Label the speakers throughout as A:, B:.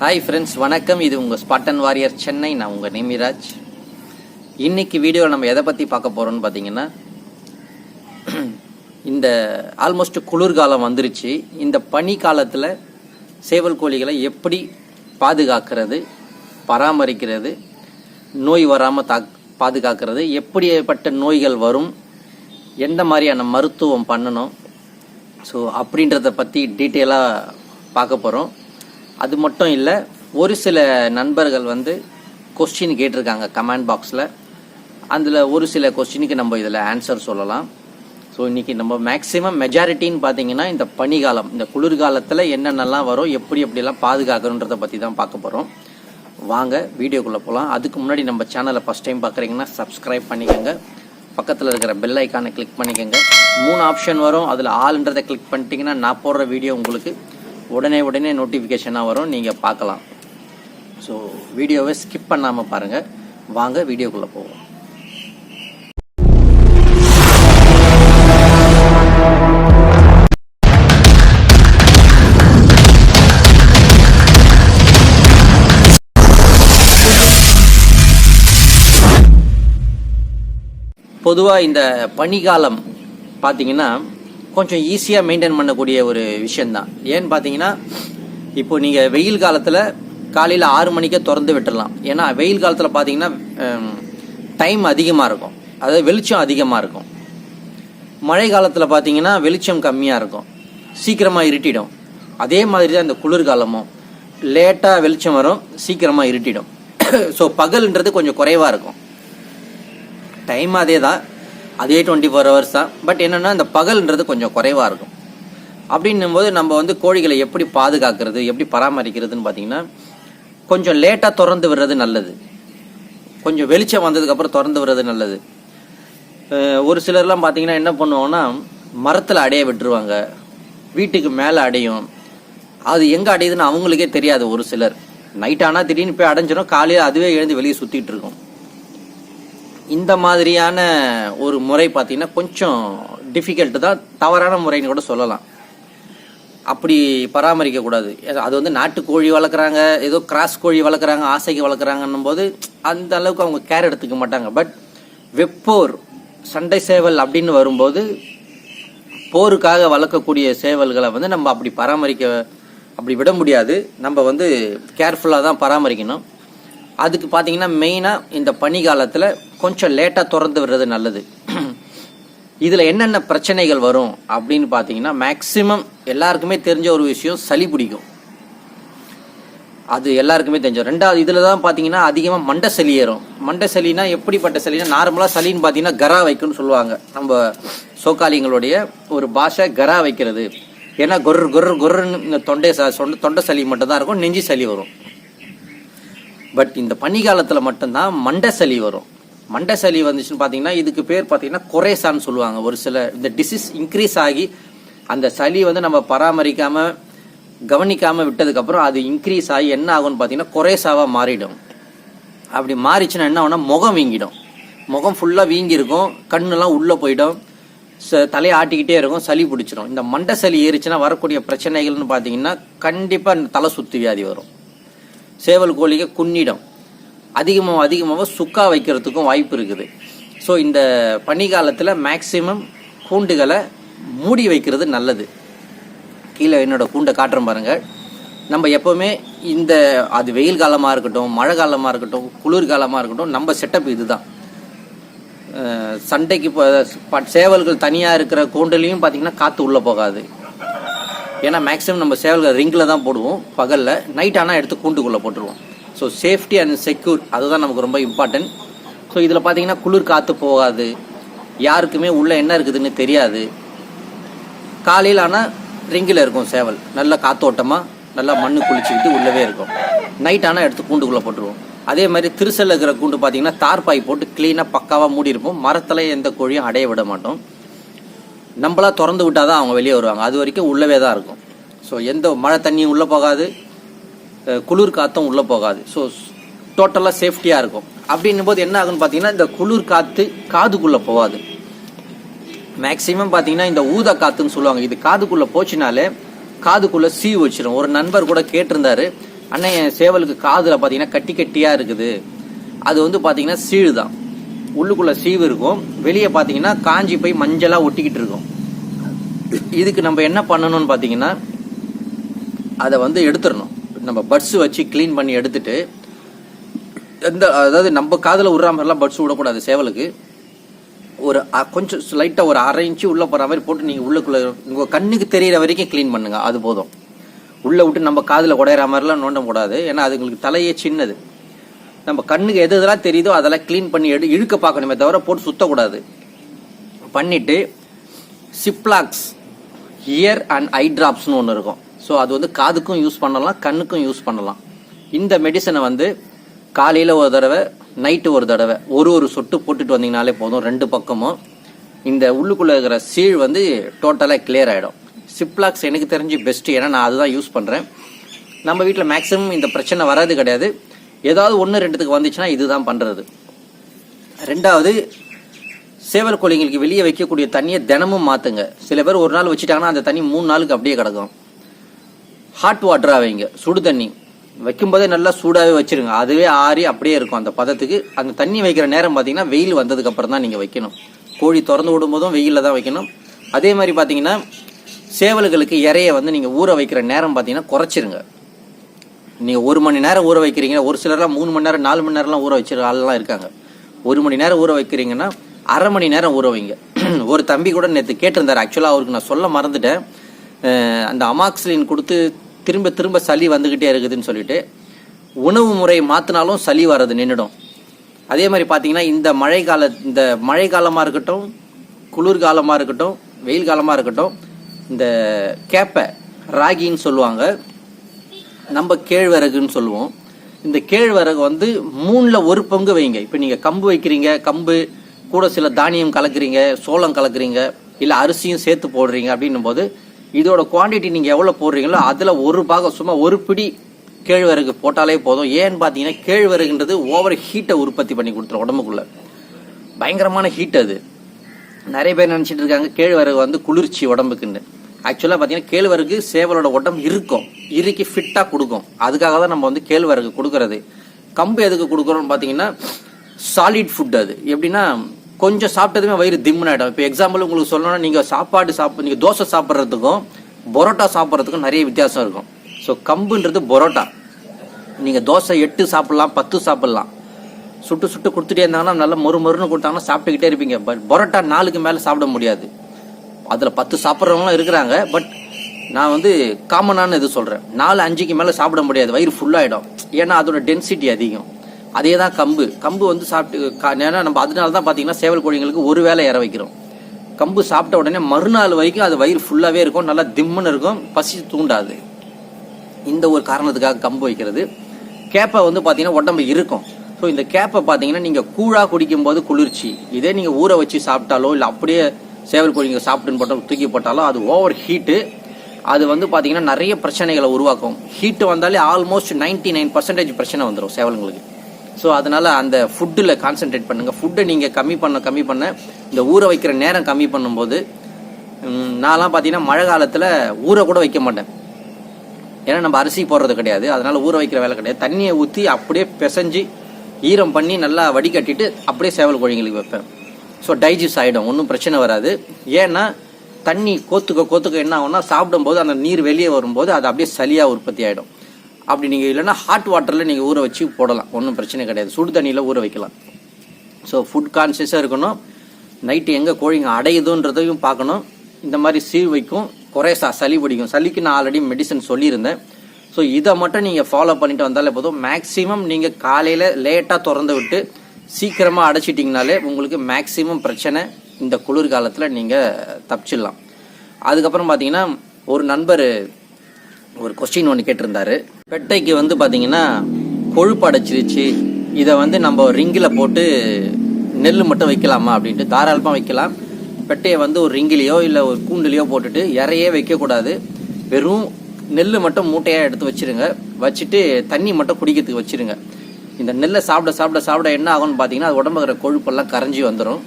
A: Hi friends வணக்கம். இது உங்கள் ஸ்பாட்டன் வாரியர் சென்னை நான் உங்கள் நேமிராஜ் இன்றைக்கி வீடியோவில் நம்ம எதை பற்றி பார்க்க போகிறோம்னு பார்த்தீங்கன்னா இந்த ஆல்மோஸ்ட் குளிர்காலம் வந்துருச்சு. இந்த பனி காலத்தில் சேவல் கோழிகளை எப்படி பாதுகாக்கிறது பராமரிக்கிறது நோய் வராமல் தா பாதுகாக்கிறது எப்படிப்பட்ட நோய்கள் வரும் எந்த மாதிரியான மருத்துவம் பண்ணணும் ஸோ அப்படின்றத பற்றி டீட்டெயிலாக பார்க்க போகிறோம் அது மட்டும் இல்லை ஒரு சில நண்பர்கள் வந்து கொஸ்டின் கேட்டிருக்காங்க கமெண்ட் பாக்ஸில் அதில் ஒரு சில கொஸ்டினுக்கு நம்ம இதில் ஆன்சர் சொல்லலாம். ஸோ இன்றைக்கி நம்ம மேக்ஸிமம் மெஜாரிட்டின்னு பார்த்தீங்கன்னா இந்த பனிகாலம் இந்த குளிர்காலத்தில் என்னென்னலாம் வரும் எப்படி எப்படிலாம் பாதுகாக்கணுன்றதை பற்றி தான் பார்க்க போகிறோம் வாங்க வீடியோக்குள்ளே போகலாம் அதுக்கு முன்னாடி நம்ம சேனலை ஃபஸ்ட் டைம் பார்க்குறீங்கன்னா சப்ஸ்கிரைப் பண்ணிக்கோங்க. பக்கத்தில் இருக்கிற பெல் ஐக்கானை கிளிக் பண்ணிக்கோங்க. மூணு ஆப்ஷன் வரும். அதில் ஆல்ன்றதை கிளிக் பண்ணிட்டீங்கன்னா நான் போடுற வீடியோ உங்களுக்கு உடனே உடனே நோட்டிஃபிகேஷனாக வரும். நீங்கள் பார்க்கலாம். ஸோ வீடியோவை ஸ்கிப் பண்ணாமல் பாருங்கள் வாங்க வீடியோக்குள்ளே போவோம். பொதுவாக இந்த பனிக்காலம் பார்த்தீங்கன்னா கொஞ்சம் ஈஸியாக மெயின்டைன் பண்ணக்கூடிய ஒரு விஷயந்தான் ஏன்னு பார்த்தீங்கன்னா இப்போ நீங்கள் வெயில் காலத்தில் காலையில் ஆறு மணிக்கே திறந்து விட்டுடலாம் ஏன்னா வெயில் காலத்தில் பார்த்தீங்கன்னா டைம் அதிகமாக இருக்கும். அதாவது வெளிச்சம் அதிகமாக இருக்கும். மழை காலத்தில் பார்த்தீங்கன்னா வெளிச்சம் கம்மியாக இருக்கும். சீக்கிரமாக இருட்டிடும். அதே மாதிரி தான் இந்த குளிர்காலமும். லேட்டாக வெளிச்சம் வரும் சீக்கிரமாக இருட்டிடும். ஸோ பகல்ன்றது கொஞ்சம் குறைவாக இருக்கும். டைம் அதே தான் அதே டுவெண்ட்டி ஃபோர் ஹவர்ஸ் தான். பட் என்னென்னா இந்த பகல்ன்றது கொஞ்சம் குறைவாக இருக்கும். அப்படின்னும் போது நம்ம வந்து கோழிகளை எப்படி பாதுகாக்கிறது எப்படி பராமரிக்கிறதுன்னு பார்த்தீங்கன்னா கொஞ்சம் லேட்டாக திறந்து விடுறது நல்லது. கொஞ்சம் வெளிச்சம் வந்ததுக்கப்புறம் திறந்து விடுறது நல்லது. ஒரு சிலர்லாம் பார்த்தீங்கன்னா என்ன பண்ணுவாங்கன்னா மரத்தில் அடைய விட்டுருவாங்க. வீட்டுக்கு மேலே அடையும். அது எங்கே அடையுதுன்னு அவங்களுக்கே தெரியாது ஒரு சிலர். நைட் ஆனால் திடீர்னு போய் அடைஞ்சிடும் காலையில் அதுவே எழுந்து வெளியே சுற்றிட்டு இருக்கும். இந்த மாதிரியான ஒரு முறை பார்த்தீங்கன்னா கொஞ்சம் டிஃபிகல்ட்டு தான் தவறான முறைன்னு கூட சொல்லலாம். அப்படி பராமரிக்கக்கூடாது அது வந்து நாட்டு கோழி வளர்க்குறாங்க ஏதோ கிராஸ் கோழி வளர்க்குறாங்க ஆசைக்கு வளர்க்குறாங்கன்னும் போது அந்த அளவுக்கு அவங்க கேர் எடுத்துக்க மாட்டாங்க. பட் வெப்போர் சண்டை சேவல் அப்படின்னு வரும்போது போருக்காக வளர்க்கக்கூடிய சேவல்களை வந்து நம்ம அப்படி பராமரிக்க அப்படி விட முடியாது. நம்ம வந்து கேர்ஃபுல்லாக தான் பராமரிக்கணும். அதுக்கு பார்த்தீங்கன்னா மெயினாக இந்த பனி காலத்தில் கொஞ்சம் லேட்டாக திறந்து விடுறது நல்லது. இதில் என்னென்ன பிரச்சனைகள் வரும் அப்படின்னு பார்த்தீங்கன்னா மேக்சிமம் எல்லாருக்குமே தெரிஞ்ச ஒரு விஷயம் சளி பிடிக்கும். அது எல்லாருக்குமே தெரிஞ்சோம் ரெண்டாவது இதில் தான் பார்த்தீங்கன்னா அதிகமாக மண்டை சளி ஏறும். மண்டை சளினா எப்படிப்பட்ட சளினா நார்மலாக சளின்னு பார்த்தீங்கன்னா கரா வைக்கும்னு சொல்லுவாங்க. நம்ம சோக்காளிங்களுடைய ஒரு பாஷை கரா வைக்கிறது. ஏன்னா கொர்ரு கொர்ரு கொர்ருன்னு இந்த தொண்டை ச தொண்டை சளி மட்டும்தான் இருக்கும் நெஞ்சு சளி வரும். பட் இந்த பனிக்காலத்தில் மட்டும்தான் மண்டை சளி வரும். மண்டை சளி வந்துச்சுன்னு பார்த்தீங்கன்னா இதுக்கு பேர் பார்த்தீங்கன்னா கொரேசான்னு சொல்லுவாங்க. ஒரு சில இந்த டிசீஸ் இன்க்ரீஸ் ஆகி அந்த சளி வந்து நம்ம பராமரிக்காமல் கவனிக்காமல் விட்டதுக்கப்புறம் அது இன்க்ரீஸ் ஆகி என்ன ஆகும்னு பார்த்தீங்கன்னா கொரேசாவாக மாறிடும். அப்படி மாறிச்சுன்னா என்ன ஆகும்னா முகம் வீங்கிடும். முகம் ஃபுல்லாக வீங்கியிருக்கும். கண்ணெல்லாம் உள்ளே போயிடும். ச தலையை ஆட்டிக்கிட்டே இருக்கும். சளி பிடிச்சிரும். இந்த மண்டை சளி ஏறிச்சுன்னா வரக்கூடிய பிரச்சனைகள்னு பார்த்தீங்கன்னா கண்டிப்பாக தலை சுத்து வியாதி வரும். சேவல் கோழிக்கு குன்னிடம். அதிகமாக அதிகமாக சுக்கா வைக்கிறதுக்கும் வாய்ப்பு இருக்குது. ஸோ இந்த பனிக்காலத்தில் மேக்சிமம் கூண்டுகளை மூடி வைக்கிறது நல்லது. கீழே என்னோடய கூண்டை காட்டுறேன் பாருங்கள் நம்ம எப்போவுமே இந்த அது வெயில் காலமாக இருக்கட்டும் மழை காலமாக இருக்கட்டும் குளிர் காலமாக இருக்கட்டும் நம்ம செட்டப் இதுதான். தான் சண்டைக்கு இப்போ சேவல்கள் தனியாக இருக்கிற கூண்டுலேயும் பார்த்தீங்கன்னா காற்று உள்ளே போகாது. ஏன்னா மேக்ஸிமம் நம்ம சேவல்கள் ரிங்கில் தான் போடுவோம் பகலில். நைட் ஆனால் எடுத்து கூண்டுக்குள்ளே போட்டுருவோம். ஸோ சேஃப்டி அண்ட் செக்யூர் அதுதான் நமக்கு ரொம்ப இம்பார்ட்டன்ட் ஸோ இதில் பார்த்தீங்கன்னா குளிர் காற்று போகாது. யாருக்குமே உள்ளே என்ன இருக்குதுன்னு தெரியாது. காலையில் ஆனால் ரிங்கில் இருக்கும் சேவல். நல்ல காத்தோட்டமாக நல்லா மண்ணு குளிச்சுக்கிட்டு உள்ளவே இருக்கும். நைட் ஆனால் எடுத்து கூண்டுக்குள்ளே போட்டுருவோம். அதே மாதிரி திருசல் இருக்கிற கூண்டு பார்த்தீங்கன்னா தார்பாய் போட்டு க்ளீனாக பக்காவாக மூடி இருப்போம். மரத்தில் எந்த கோழியும் அடைய விட மாட்டோம். நம்மளா திறந்து விட்டால் தான் அவங்க வெளியே வருவாங்க. அது வரைக்கும் உள்ளவே தான் இருக்கும். ஸோ எந்த மழை தண்ணியும் உள்ளே போகாது. குளிர் காற்றும் உள்ளே போகாது. ஸோ டோட்டலாக சேஃப்டியாக இருக்கும். அப்படின்னும் போது என்ன ஆகுன்னு பார்த்தீங்கன்னா இந்த குளிர் காற்று காதுக்குள்ளே போகாது. மேக்ஸிமம் பார்த்தீங்கன்னா இந்த ஊதா காத்துன்னு சொல்லுவாங்க. இது காதுக்குள்ளே போச்சுனாலே காதுக்குள்ளே சீ வச்சிடும் ஒரு நண்பர் கூட கேட்டிருந்தாரு அண்ணன் என் சேவலுக்கு காதில் பார்த்தீங்கன்னா கட்டி கட்டியாக இருக்குது. அது வந்து பார்த்தீங்கன்னா சீழு தான் உள்ளுக்குள்ளே சீவு இருக்கும். வெளியே பார்த்தீங்கன்னா காஞ்சி போய் மஞ்சளாக ஒட்டிக்கிட்டு இருக்கும். இதுக்கு நம்ம என்ன பண்ணணும்னு பார்த்தீங்கன்னா அதை வந்து எடுத்துடணும். நம்ம பட்ஸ் வச்சு க்ளீன் பண்ணி எடுத்துட்டு எந்த அதாவது நம்ம காதில் விடுற மாதிரிலாம் பட்ஸ் விடக்கூடாது சேவலுக்கு. ஒரு கொஞ்சம் லைட்டாக ஒரு அரை இன்ச்சு உள்ளே போகிற மாதிரி போட்டு நீங்கள் உள்ளுக்குள்ளே உங்கள் கண்ணுக்கு தெரிகிற வரைக்கும் க்ளீன் பண்ணுங்கள் அது போதும். உள்ளே விட்டு நம்ம காதில் உடையிற மாதிரிலாம் நோண்ட கூடாது ஏன்னா அதுங்களுக்கு தலையே சின்னது. நம்ம கண்ணுக்கு எது எதெல்லாம் தெரியுதோ அதெல்லாம் க்ளீன் பண்ணி எடு இழுக்க பார்க்கணுமே தவிர போட்டு சுத்தக்கூடாது. பண்ணிவிட்டு சிப்லாக்ஸ் இயர் அண்ட் ஐ ட்ராப்ஸ்னு ஒன்று இருக்கும். ஸோ அது வந்து காதுக்கும் யூஸ் பண்ணலாம் கண்ணுக்கும் யூஸ் பண்ணலாம். இந்த மெடிசனை வந்து காலையில் ஒரு தடவை நைட்டு ஒரு தடவை ஒரு ஒரு சொட்டு போட்டுட்டு வந்தீங்கனாலே போதும் ரெண்டு பக்கமும். இந்த உள்ளுக்குள்ளே இருக்கிற சீழ் வந்து டோட்டலாக கிளியர் ஆகிடும் சிப்லாக்ஸ் எனக்கு தெரிஞ்சு பெஸ்ட்டு ஏன்னா நான் அதுதான் யூஸ் பண்ணுறேன் நம்ம வீட்டில் மேக்ஸிமம் இந்த பிரச்சனை வராது கிடையாது. ஏதாவது ஒன்று ரெண்டுத்துக்கு வந்துச்சுன்னா இதுதான் பண்ணுறது ரெண்டாவது சேவல் கோழிங்களுக்கு வெளியே வைக்கக்கூடிய தண்ணியை தினமும் மாற்றுங்க சில பேர் ஒரு நாள் வச்சுட்டாங்கன்னா அந்த தண்ணி மூணு நாளுக்கு அப்படியே கிடக்கும். ஹாட் வாட்டராக வைங்க. சுடு தண்ணி. வைக்கும்போதே நல்லா சூடாகவே வச்சிருங்க. அதுவே ஆறி அப்படியே இருக்கும் அந்த பதத்துக்கு. அந்த தண்ணி வைக்கிற நேரம் பார்த்தீங்கன்னா வெயில் வந்ததுக்கப்புறம் தான் நீங்கள் வைக்கணும். கோழி திறந்து விடும்போதும் வெயிலில் தான் வைக்கணும். அதே மாதிரி பார்த்தீங்கன்னா சேவல்களுக்கு இறைய வந்து நீங்கள் ஊற வைக்கிற நேரம் பார்த்தீங்கன்னா குறைச்சிருங்க. நீங்கள் ஒரு மணி நேரம் ஊற வைக்கிறீங்க ஒரு சிலர்லாம் மூணு மணி நேரம் நாலு மணி நேரம்லாம் ஊற வச்சிருக்க ஆள்லாம் இருக்காங்க. ஒரு மணி நேரம் ஊற வைக்கிறீங்கன்னா அரை மணி நேரம் ஊற வைங்க. ஒரு தம்பி கூட நேற்று கேட்டிருந்தார். ஆக்சுவலாக அவருக்கு நான் சொல்ல மறந்துட்டேன். அந்த அமாக்சிலின் கொடுத்து திரும்ப திரும்ப சளி வந்துக்கிட்டே இருக்குதுன்னு சொல்லிட்டு உணவு முறை மாற்றினாலும் சளி வர்றது நின்றுடும் அதே மாதிரி பார்த்தீங்கன்னா இந்த மழை கால இந்த மழை காலமாக இருக்கட்டும் குளிர் காலமாக இருக்கட்டும் வெயில் காலமாக இருக்கட்டும் இந்த கேப்பை ராகின்னு சொல்லுவாங்க. நம்ம கேழ்வரகுன்னு சொல்லுவோம். இந்த கேழ்வரகு வந்து மூணில் ஒரு பங்கு வைங்க. இப்போ நீங்கள் கம்பு வைக்கிறீங்க கம்பு கூட சில தானியம் கலக்குறீங்க சோளம் கலக்குறீங்க இல்லை அரிசியும் சேர்த்து போடுறீங்க அப்படின்னும் போது இதோட குவான்டிட்டி நீங்கள் எவ்வளோ போடுறீங்களோ அதில் ஒரு பாகம் சும்மா ஒரு பிடி கேழ்வரகு போட்டாலே போதும். ஏன்னு பார்த்தீங்கன்னா கேழ்வரகுன்றது ஓவர் ஹீட்டை உற்பத்தி பண்ணி கொடுத்துரும் உடம்புக்குள்ளே. பயங்கரமான ஹீட் அது. நிறைய பேர் நினச்சிட்டு இருக்காங்க கேழ்வரகு வந்து குளிர்ச்சி உடம்புக்குன்னு. ஆக்சுவலாக பார்த்தீங்கன்னா கேழ்வரகு சேவலோட உடம்பு இருக்கும். இறுக்கி ஃபிட்டாக கொடுக்கும். அதுக்காக தான் நம்ம வந்து கேழ்வரகு கொடுக்கறது. கம்பு எதுக்கு கொடுக்குறோம்னு பார்த்தீங்கன்னா சாலிட் ஃபுட் அது. எப்படின்னா கொஞ்சம் சாப்பிட்டதுமே வயிறு திம்முன்னு ஆகிடும் இப்போ எக்ஸாம்பிள் உங்களுக்கு சொல்லணும்னா நீங்கள் சாப்பாடு சாப்பிட நீங்கள் தோசை சாப்பிட்றதுக்கும் பரோட்டா சாப்பிட்றதுக்கும் நிறைய வித்தியாசம் இருக்கும். ஸோ கம்புன்றது பரோட்டா. நீங்கள் தோசை எட்டு சாப்பிட்லாம் பத்து சாப்பிட்லாம். சுட்டு சுட்டு கொடுத்துட்டே இருந்தாங்கன்னா நல்லா மொறு மொறுன்னு கொடுத்தாங்கன்னா சாப்பிட்டுக்கிட்டே இருப்பீங்க. பட் பரோட்டா நாலுக்கு மேலே சாப்பிட முடியாது. அதில் பத்து சாப்பிட்றவங்களும் இருக்கிறாங்க. பட் நான் வந்து காமனான இது சொல்கிறேன் நாலு அஞ்சுக்கு மேலே சாப்பிட முடியாது. வயிறு ஃபுல்லாகிடும் ஏன்னா அதோட டென்சிட்டி அதிகம். அதே தான் கம்பு. கம்பு வந்து சாப்பிட்டு கா- ஏன்னா நம்ம அதனால தான் பார்த்தீங்கன்னா சேவல் கோழிங்களுக்கு ஒரு வேளை இற வைக்கிறோம். கம்பு சாப்பிட்ட உடனே மறுநாள் வரைக்கும் அது வயிறு ஃபுல்லாகவே இருக்கும் நல்லா திம்முன்னு இருக்கும் பசி தூண்டாது. இந்த ஒரு காரணத்துக்காக கம்பு வைக்கிறது. கேப்பை வந்து பார்த்தீங்கன்னா உடம்பு இருக்கும். ஸோ இந்த கேப்பை பார்த்தீங்கன்னா நீங்கள் கூழாக குடிக்கும்போது குளிர்ச்சி. இதே நீங்கள் ஊற வச்சு சாப்பிட்டாலோ இல்லை அப்படியே சேவல் கோழிங்க சாப்பிட்டுன்னு போட்டாலும் தூக்கி போட்டாலோ அது ஓவர் ஹீட்டு அது வந்து பார்த்தீங்கன்னா நிறைய பிரச்சனைகளை உருவாக்கும். ஹீட்டு வந்தாலே ஆல்மோஸ்ட் 99% நைன் பர்சன்டேஜ் பிரச்சனை வந்துடும் சேவலுங்களுக்கு ஸோ அதனால் அந்த ஃபுட்டில் கான்சென்ட்ரேட் பண்ணுங்கள் ஃபுட்டை நீங்கள் கம்மி பண்ண கம்மி பண்ண இந்த ஊற வைக்கிற நேரம் கம்மி பண்ணும்போது நான்லாம் பார்த்தீங்கன்னா மழை காலத்தில் ஊற கூட வைக்க மாட்டேன். ஏன்னா நம்ம அரிசி போடுறது கிடையாது. அதனால் ஊற வைக்கிற வேலை கிடையாது. தண்ணியை ஊற்றி அப்படியே பிசைஞ்சு ஈரம் பண்ணி நல்லா வடிகட்டிட்டு அப்படியே சேவல் கோழிங்களுக்கு வைப்பேன். ஸோ டைஜஸ்ட் ஆகிடும் ஒன்றும் பிரச்சனை வராது. ஏன்னா தண்ணி கோத்துக்க கோத்துக்க என்ன ஆகும்னா சாப்பிடும்போது அந்த நீர் வெளியே வரும்போது அது அப்படியே சளியாக உற்பத்தி ஆகிடும் அப்படி நீங்கள் இல்லைன்னா ஹாட் வாட்டரில் நீங்கள் ஊற வச்சு போடலாம். ஒன்றும் பிரச்சனை கிடையாது. சுடு தண்ணியில் ஊற வைக்கலாம். ஸோ ஃபுட் கான்சியஸாக இருக்கணும். நைட்டு எங்கே கோழிங்க அடையுதுன்றதையும் பார்க்கணும். இந்த மாதிரி சீர் வைக்கும் குறைசா சளி பிடிக்கும். சளிக்கு நான் ஆல்ரெடி மெடிசன் சொல்லியிருந்தேன். ஸோ இதை மட்டும் நீங்கள் ஃபாலோ பண்ணிட்டு வந்தாலே போதும். மேக்ஸிமம் நீங்கள் காலையில் லேட்டாக திறந்து விட்டு சீக்கிரமாக அடைச்சிட்டிங்கனாலே உங்களுக்கு மேக்ஸிமம் பிரச்சனை இந்த குளிர் காலத்தில் நீங்கள் தப்பிச்சிடலாம். அதுக்கப்புறம் பார்த்தீங்கன்னா ஒரு நண்பர் ஒரு கொஸ்டின் ஒன்று கேட்டிருந்தாரு. பெட்டைக்கு வந்து பார்த்தீங்கன்னா கொழுப்பு அடைச்சிருச்சு. இதை வந்து நம்ம ரிங்கில் போட்டு நெல் மட்டும் வைக்கலாமா அப்படின்ட்டு தாராளமாக வைக்கலாம். பெட்டையை வந்து ஒரு ரிங்கிலேயோ இல்லை ஒரு கூண்டுலேயோ போட்டுட்டு இறையே வைக்கக்கூடாது. வெறும் நெல் மட்டும் மூட்டையாக எடுத்து வச்சிருங்க. வச்சுட்டு தண்ணி மட்டும் குடிக்கிறதுக்கு வச்சுருங்க. இந்த நெல்லை சாப்பிட சாப்பிட சாப்பிட என்ன ஆகும்னு பார்த்தீங்கன்னா அது உடம்புக்கிற கொழுப்பெல்லாம் கரைஞ்சி வந்துடும்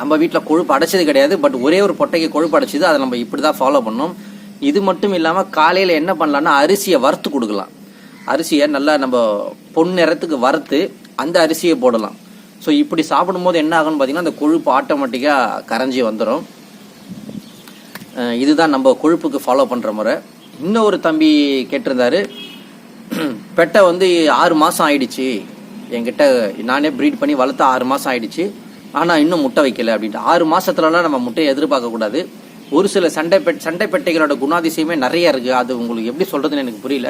A: நம்ம வீட்டில் கொழுப்பு அடைச்சது கிடையாது. பட் ஒரே ஒரு பொட்டைக்கு கொழுப்பு அடைச்சிது அதை நம்ம இப்படி தான் ஃபாலோ பண்ணோம் இது மட்டும் இல்லாமல் காலையில் என்ன பண்ணலான்னா அரிசியை வறுத்து கொடுக்கலாம். அரிசியை நல்லா நம்ம பொன் நிறத்துக்கு வறுத்து அந்த அரிசியை போடலாம். ஸோ இப்படி சாப்பிடும்போது என்ன ஆகும்னு பார்த்தீங்கன்னா அந்த கொழுப்பு ஆட்டோமேட்டிக்காக கரைஞ்சி வந்துடும் இதுதான் நம்ம கொழுப்புக்கு ஃபாலோ பண்ணுற முறை. இன்னொரு தம்பி கேட்டிருந்தாரு பெட்டை வந்து ஆறு மாதம் ஆயிடுச்சு. என்கிட்ட நானே ப்ரீட் பண்ணி வளர்த்து ஆறு மாதம் ஆயிடுச்சு. ஆனால் இன்னும் முட்டை வைக்கல அப்படின்ட்டு. ஆறு மாதத்துலலாம் நம்ம முட்டையை எதிர்பார்க்கக்கூடாது. ஒரு சில சண்டை பெட் சண்டை பெட்டைகளோட குணாதிசயமே நிறைய இருக்குது அது உங்களுக்கு எப்படி சொல்கிறதுன்னு எனக்கு புரியல.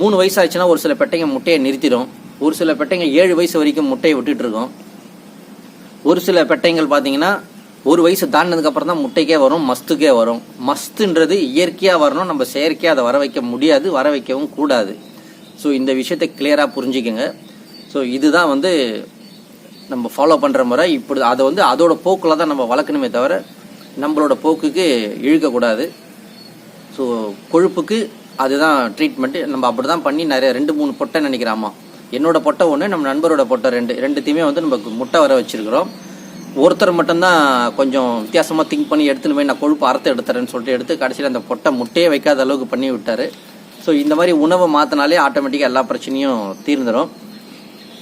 A: மூணு வயசு ஆச்சுன்னா ஒரு சில பெட்டைங்க முட்டையை நிறுத்திடும். ஒரு சில பெட்டைங்க ஏழு வயசு வரைக்கும் முட்டையை விட்டுட்டு இருக்கும். ஒரு சில பெட்டைங்கள் பார்த்தீங்கன்னா ஒரு வயசு தாண்டினதுக்கப்புறம் தான் முட்டைக்கே வரும் மஸ்துக்கே வரும். மஸ்துன்றது இயற்கையாக வரணும் நம்ம செயற்கையாக அதை வர வைக்க முடியாது வர வைக்கவும் கூடாது. ஸோ இந்த விஷயத்தை கிளியராக புரிஞ்சுக்கோங்க. ஸோ இதுதான் வந்து நம்ம ஃபாலோ பண்ணுற முறை. இப்படி அதை வந்து அதோட போக்கில் தான் நம்ம வளர்க்கணுமே தவிர நம்மளோட போக்குக்கு இழுக்கக்கூடாது. ஸோ கொழுப்புக்கு அதுதான் ட்ரீட்மெண்ட்டு நம்ம அப்படி தான் பண்ணி நிறைய ரெண்டு மூணு பொட்டை நினைக்கிறாமா என்னோட பொட்டை ஒன்று நம்ம நண்பரோட பொட்டை ரெண்டு. ரெண்டுத்தையுமே வந்து நம்ம முட்டை வர வச்சுருக்குறோம். ஒருத்தர் மட்டும்தான் கொஞ்சம் வித்தியாசமாக திங்க் பண்ணி எடுத்துன்னு போய் நான் கொழுப்பு அறுத்து எடுத்துறேன்னு சொல்லிட்டு எடுத்து கடைசியில் அந்த பொட்டை முட்டையே வைக்காத அளவுக்கு பண்ணி விட்டாரு. ஸோ இந்த மாதிரி உணவை மாற்றினாலே ஆட்டோமேட்டிக்காக எல்லா பிரச்சனையும் தீர்ந்துடும்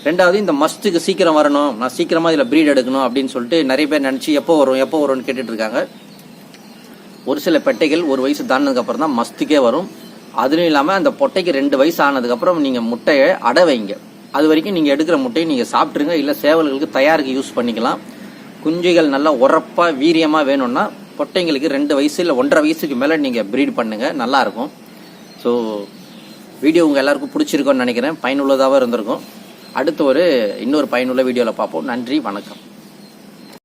A: ரெண்டாவது இந்த மஸ்ட்டுக்கு சீக்கிரம் வரணும். நான் சீக்கிரமாக இதில் ப்ரீட் எடுக்கணும் அப்படின்னு சொல்லிட்டு நிறைய பேர் நினச்சி எப்போ வரும் எப்போ வரும்னு கேட்டுட்ருக்காங்க ஒரு சில பெட்டைகள் ஒரு வயசு தாண்டினதுக்கப்புறம் தான் மஸ்துக்கே வரும். அதுவும் இல்லாமல் அந்த பொட்டைக்கு ரெண்டு வயசு ஆனதுக்கப்புறம் நீங்கள் முட்டையை அடை வைங்க. அது வரைக்கும் நீங்கள் எடுக்கிற முட்டையை நீங்கள் சாப்பிட்ருங்க இல்லை சேவல்களுக்கு தயாருக்கு யூஸ் பண்ணிக்கலாம். குஞ்சுகள் நல்லா உரப்பாக வீரியமாக வேணும்னா பொட்டைங்களுக்கு ரெண்டு வயசு இல்லை ஒன்றரை வயசுக்கு மேலே நீங்கள் ப்ரீட் பண்ணுங்கள் நல்லாயிருக்கும் ஸோ வீடியோ உங்கள் எல்லாருக்கும் பிடிச்சிருக்கோன்னு நினைக்கிறேன். பயனுள்ளதாகவும் இருந்திருக்கும். அடுத்து ஒரு இன்னொரு பயனுள்ள வீடியோவில் பார்ப்போம். நன்றி வணக்கம்.